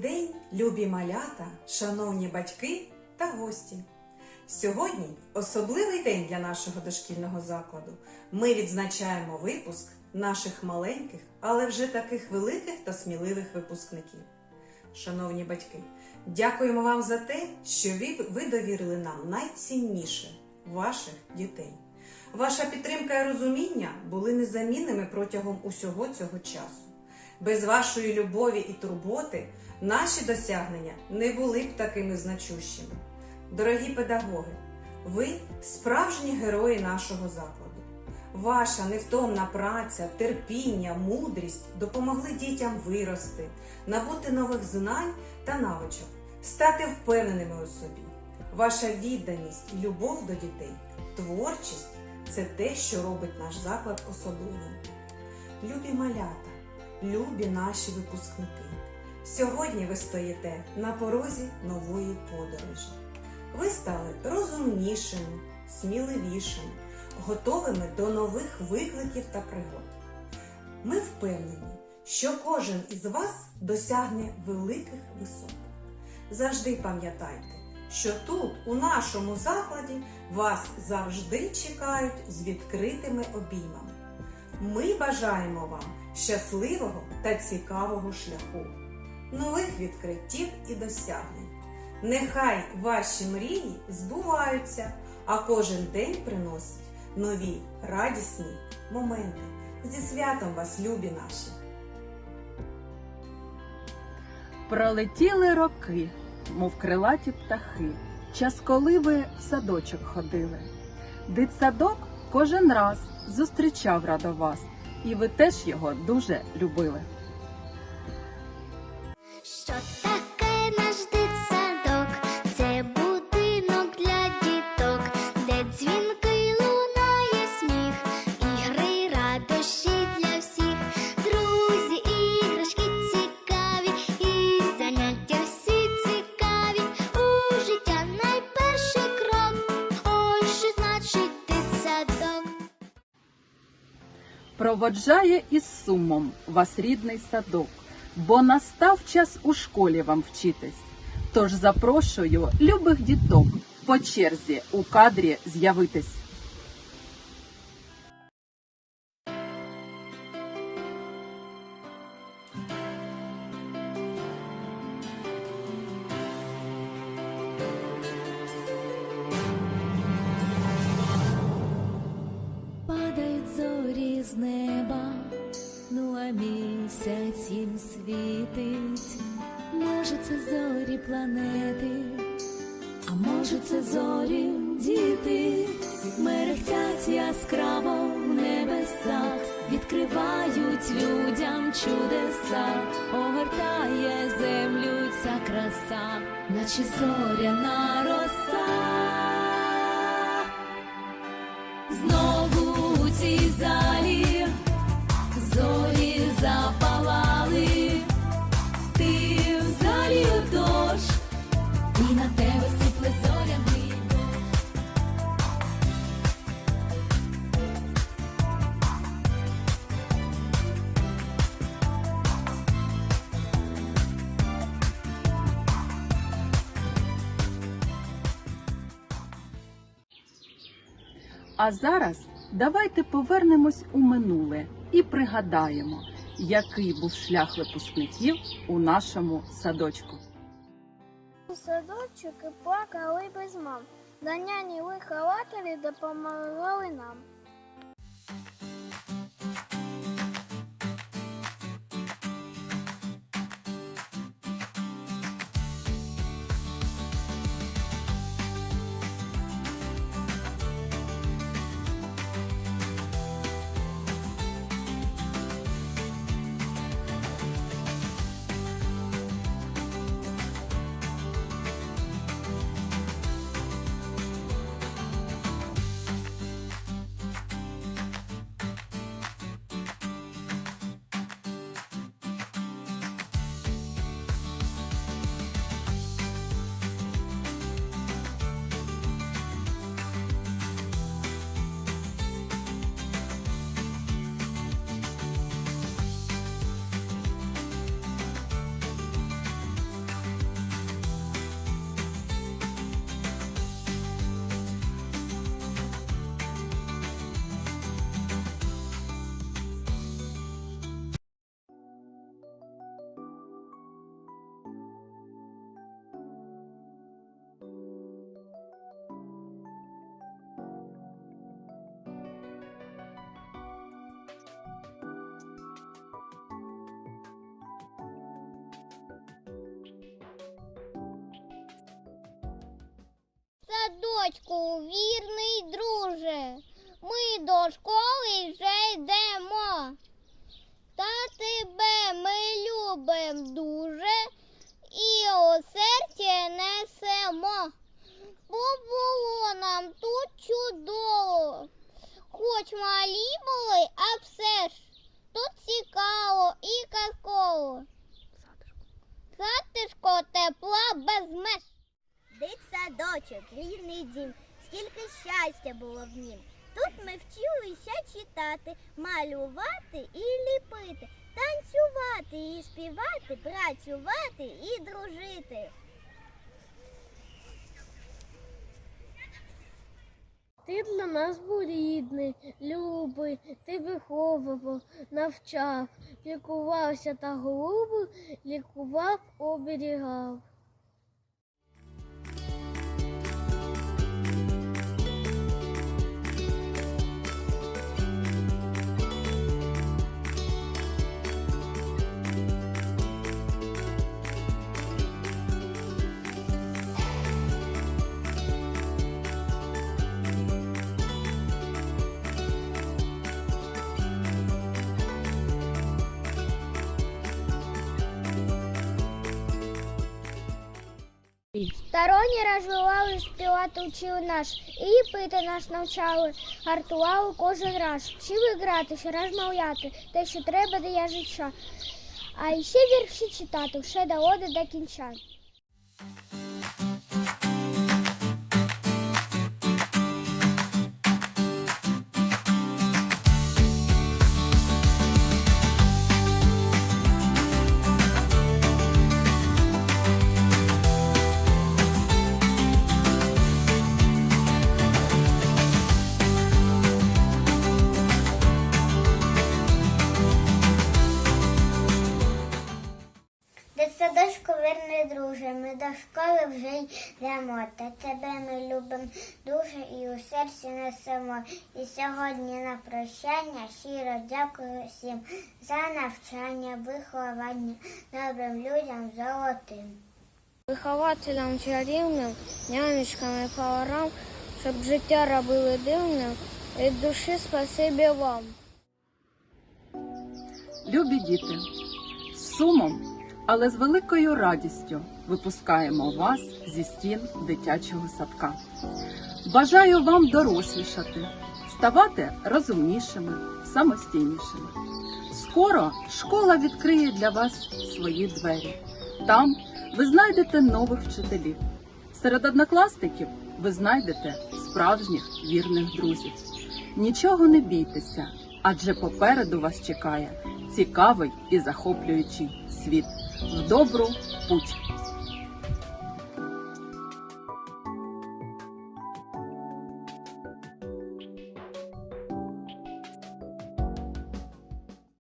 день, любі малята, шановні батьки та гості. Сьогодні особливий день для нашого дошкільного закладу. Ми відзначаємо випуск наших маленьких, але вже таких великих та сміливих випускників. Шановні батьки, дякуємо вам за те, що ви, довірили нам найцінніше ваших дітей. Ваша підтримка і розуміння були незамінними протягом усього цього часу. Без вашої любові і турботи наші досягнення не були б такими значущими. Дорогі педагоги, ви справжні герої нашого закладу. Ваша невтомна праця, терпіння, мудрість допомогли дітям вирости, набути нових знань та навичок, стати впевненими у собі. Ваша відданість і любов до дітей, творчість це те, що робить наш заклад особливим. Любі малята, любі наші випускники. Сьогодні ви стоїте на порозі нової подорожі. Ви стали розумнішими, сміливішими, готовими до нових викликів та пригод. Ми впевнені, що кожен із вас досягне великих висот. Завжди пам'ятайте, що тут, у нашому закладі, вас завжди чекають з відкритими обіймами. Ми бажаємо вам щасливого та цікавого шляху, нових відкриттів і досягнень. Нехай ваші мрії збуваються, а кожен день приносить нові радісні моменти. Зі святом вас, любі наші! Пролетіли роки, мов крилаті птахи, час, коли ви в садочок ходили. Дитсадок кожен раз зустрічав радо вас, і ви теж його дуже любили. Проводжає із сумом вас рідний садок, бо настав час у школі вам вчитись. Тож запрошую любих діток по черзі у кадрі з'явитись. З неба, ну а місяць їм світить. Може, це зорі планети, а може, це зорі діти, мерехтять яскраво в небесах, відкривають людям чудеса, огортає землю ця краса, наче зоряна роса. А зараз давайте повернемось у минуле і пригадаємо, який був шлях випускників у нашому садочку. Садочок плакали без мам. Да няні вихователі допомагали нам. Садочку, вірний друже. Ми до школи вже йдемо. Та тебе ми любим дуже і у серці несемо. Бо було нам тут чудово. Хоч малі були, а все ж тут цікаво і казково. Затишко тепла без меж. Дитсадочок, рідний дім, скільки щастя було в нім. Тут ми вчилися читати, малювати і ліпити, танцювати і співати, працювати і дружити. Ти для нас був рідний, любий, ти виховував, навчав, лікувався та голуби, лікував, оберігав. Стороні розвивали, співати вчили наш, і пити нас навчали, гартували кожен раз, вчили гратися, розмовляти, те, що треба для життя. А ще вірші читати, все доводи до кінця. Вже йдемо, та тебе ми любимо дуже і у серці несемо. І сьогодні на прощання щиро дякую всім за навчання, виховання, добрим людям золотим. Вихователям чарівним, нянечкам і поварам, щоб життя робили дивним, від душі спасибі вам. Любі діти, з сумом, але з великою радістю випускаємо вас зі стін дитячого садка. Бажаю вам дорослішати, ставати розумнішими, самостійнішими. Скоро школа відкриє для вас свої двері. Там ви знайдете нових вчителів. Серед однокласників ви знайдете справжніх вірних друзів. Нічого не бійтеся, адже попереду вас чекає цікавий і захоплюючий світ. В добру путь!